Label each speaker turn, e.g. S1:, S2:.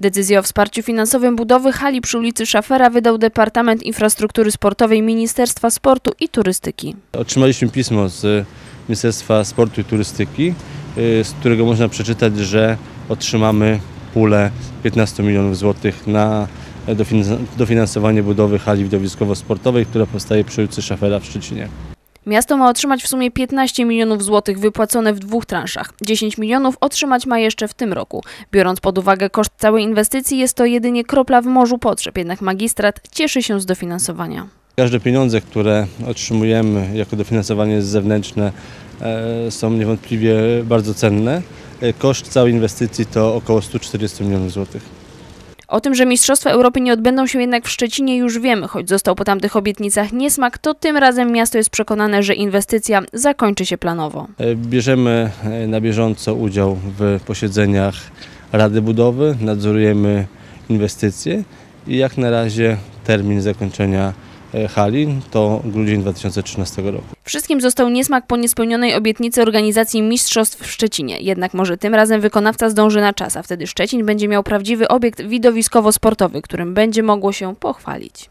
S1: Decyzję o wsparciu finansowym budowy hali przy ulicy Szafera wydał Departament Infrastruktury Sportowej Ministerstwa Sportu i Turystyki.
S2: Otrzymaliśmy pismo z Ministerstwa Sportu i Turystyki, y, z którego można przeczytać, że otrzymamy pulę 15 milionów złotych na dofin- dofinansowanie budowy hali widowiskowo-sportowej, która powstaje przy ulicy Szafera w Szczecinie.
S1: Miasto ma otrzymać w sumie 15 milionów złotych wypłacone w dwóch transzach. 10 milionów otrzymać ma jeszcze w tym roku. Biorąc pod uwagę koszt całej inwestycji, jest to jedynie kropla w morzu potrzeb, jednak magistrat cieszy się z dofinansowania.
S2: Każde pieniądze, które otrzymujemy jako dofinansowanie zewnętrzne e, są niewątpliwie bardzo cenne. E, Koszt całej inwestycji to około 140 milionów złotych.
S1: O tym, że Mistrzostwa Europy nie odbędą się jednak w Szczecinie już wiemy, choć został po tamtych obietnicach niesmak, to tym razem miasto jest przekonane, że inwestycja zakończy się planowo.
S2: E, Bierzemy e, na bieżąco udział w posiedzeniach Rady Budowy, nadzorujemy inwestycje i jak na razie termin zakończenia hali to grudzień 2013 roku.
S1: Wszystkim został niesmak po niespełnionej obietnicy organizacji Mistrzostw w Szczecinie. Jednak może tym razem wykonawca zdąży na czas, a wtedy Szczecin będzie miał prawdziwy obiekt widowiskowo-sportowy, którym będzie mogło się pochwalić.